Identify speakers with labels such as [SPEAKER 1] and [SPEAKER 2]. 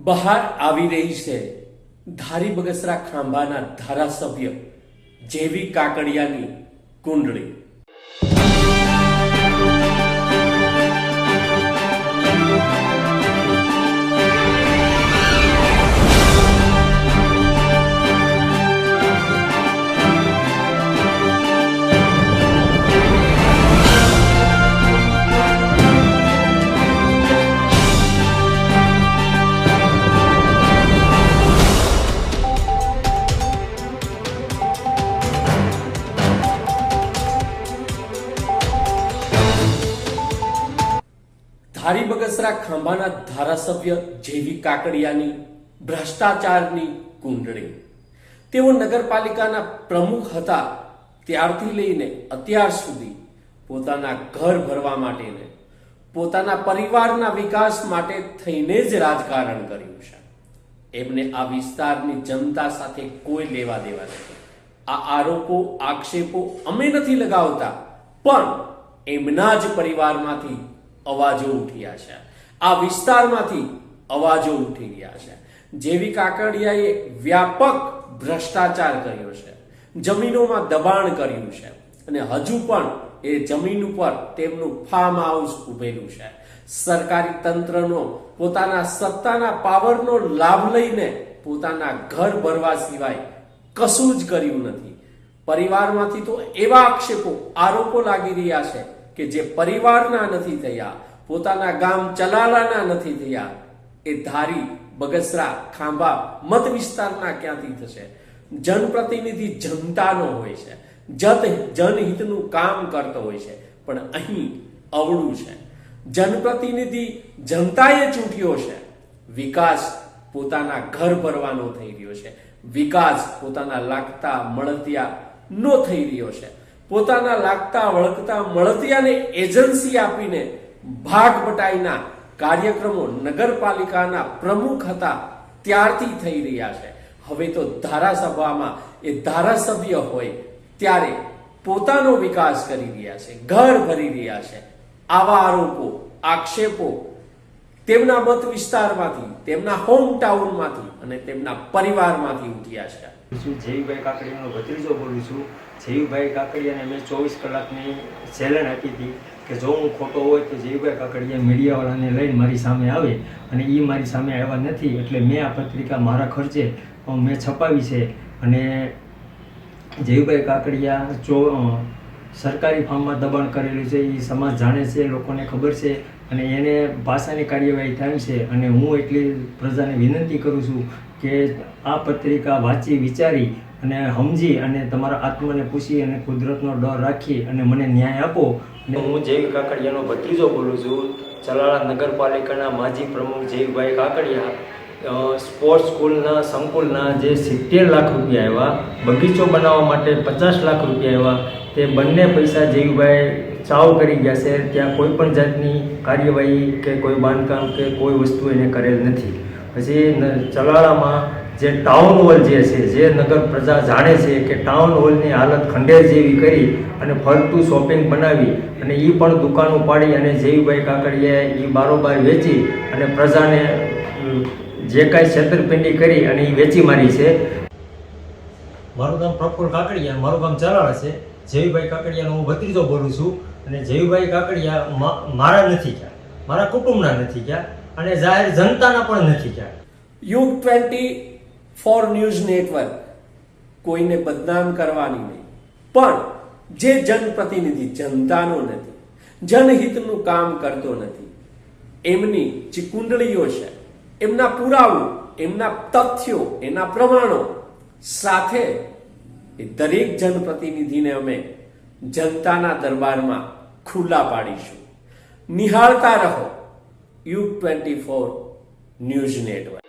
[SPEAKER 1] બહાર આવી રહી છે. ધારી બગસરા ખાંભાના ધારાસભ્ય જેવી કાકડિયાની કુંડળી. ધારી બગસરા ખાંભાના ધારાસભ્ય જેવી કાકડિયાની, ભ્રષ્ટાચારની કુંડળી. તેઓ નગરપાલિકાના પ્રમુખ હતા ત્યારથી લઈને અત્યાર સુધી પોતાના ઘર ભરવા માટેને, પોતાના પરિવારના વિકાસ માટે થઈને જ રાજકારણ કર્યું છે. એમને આ વિસ્તારની જનતા સાથે કોઈ લેવા દેવા નથી. આ આરોપો, આક્ષેપો અમે નથી લગાવતા, પણ એમના જ પરિવારમાંથી અવાજો ઉઠ્યા છે. આ વિસ્તારમાંથી અવાજો ઉઠી ગયા છે. જેવી કાકડિયાએ વ્યાપક ભ્રષ્ટાચાર કર્યો છે. જમીનોમાં દબાણ કર્યું છે. અને હજુ પણ એ જમીન ઉપર તેમનું ફાર્મ હાઉસ ઉભેલું છે. સરકારી તંત્રનો પોતાના સત્તાના પાવરનો લાભ લઈને પોતાના ઘર ભરવા સિવાય કશું જ કર્યું નથી. પરિવારમાંથી તો એવા આક્ષેપો, આરોપો લાગી રહ્યા છે કે જે પરિવારના નથી થયા, પોતાના ગામ ચલાલાના નથી થયા, એ ધારી, બગસરા, ખાંભા, મત વિસ્તારના ક્યાંથી થશે? જનપ્રતિનિધિ જનતાનો હોય છે. જત, જનહિતનું કામ કરતો હોય છે. પણ અહીં અવળું છે. જનપ્રતિનિધિ જનતાએ ચૂંટ્યો છે. વિકાસ પોતાના ઘર ભરવાનો થઈ રહ્યો છે. વિકાસ પોતાના લાગતા, મળતિયા નો થઈ રહ્યો છે. પોતાના લાગતા, વળગતા, મળતિયાને એજન્સી આપીને ભાગ બટાઈના કાર્યક્રમો નગરપાલિકાના પ્રમુખ હતા, ત્યારથી થઈ રહ્યા છે. હવે તો ધારાસભામાં એ ધારાસભ્ય હોય, ત્યારે પોતાનો વિકાસ કરી રહ્યા છે, ઘર ભરી રહ્યા છે. આવા આરોપો, આક્ષેપો તેમના મત વિસ્તારમાંથી, તેમના હોમ ટાઉનમાંથી અને તેમના પરિવારમાંથી ઉઠ્યા છે.
[SPEAKER 2] જયભાઈ કાકડીનો ભત્રીજો બોલું છું? જયભાઈ કાકડિયાને મેં ચોવીસ કલાકની ચેલેન્જ આપી હતી કે જો હું ખોટો હોય તો જયભાઈ કાકડિયા મીડિયાવાળાને લઈને મારી સામે આવે અને એ મારી સામે આવ્યા નથી એટલે મેં આ પત્રિકા મારા ખર્ચે મેં છપાવી છે અને જયભાઈ કાકડિયા ચો સરકારી ફાર્મમાં દબાણ કરેલું છે એ સમાજ જાણે છે, લોકોને ખબર છે અને એને ભાષાની કાર્યવાહી થાય છે અને હું એટલી પ્રજાને વિનંતી કરું છું કે આ પત્રિકા વાંચી વિચારી અને સમજી અને તમારા આત્માને પૂછી અને કુદરતનો ડર રાખી અને મને ન્યાય આપો. હું જૈવ કાકડિયાનો ભત્રીજો બોલું છું. ચલાળા નગરપાલિકાના માજી પ્રમુખ જયભાઈ કાકડિયા સ્પોર્ટ્સ સ્કૂલના સંકુલના જે સિત્તેર લાખ રૂપિયા આવ્યા, બગીચો બનાવવા માટે પચાસ લાખ રૂપિયા આવ્યા, તે બંને પૈસા જયભાઈ ચાવ કરી ગયા છે. ત્યાં કોઈ પણ જાતની કાર્યવાહી કે કોઈ બાંધકામ કે કોઈ વસ્તુ એને કરેલ નથી. પછી ચલાળામાં જે ટાઉન હોલ જે છે જે નગર પ્રજા જાણે છે કે ટાઉન હોલની હાલત ખંડેર જેવી કરી અને ફરતું શોપિંગ બનાવી અને એ પણ દુકાનો પાડી અને જેવીભાઈ કાકડિયાએ એ બારોબાર વેચી અને પ્રજાને જે કાંઈ છેતરપિંડી કરી અને એ વેચી મારી છે. મારું નામ પ્રફુલ કાકડિયા મારું ગામ ચલાળા છે. જયભાઈ કાકડિયાનો હું ભત્રીજો બોલું છું અને જયભાઈ કાકડિયા મારા નથી ગયા. મારા કુટુંબના નથી ગયા અને જાહેર જનતાના પણ નથી ગયા.
[SPEAKER 1] યુગ ટ્વેન્ટી ફોર ન્યૂઝ નેટવર્ક કોઈને બદનામ કરવાની નહીં. પણ જે જનપ્રતિનિધિ જનતાનો નથી, જનહિતનું કામ કરતો નથી, એમની જે કુંડળીઓ છે, એમના પુરાવો, એમના તથ્યો, એના પ્રમાણો સાથે એ દરેક જનપ્રતિનિધિને અમે જનતાના દરબારમાં ખુલ્લા પાડીશું. નિહાળતા રહો U twenty four news network.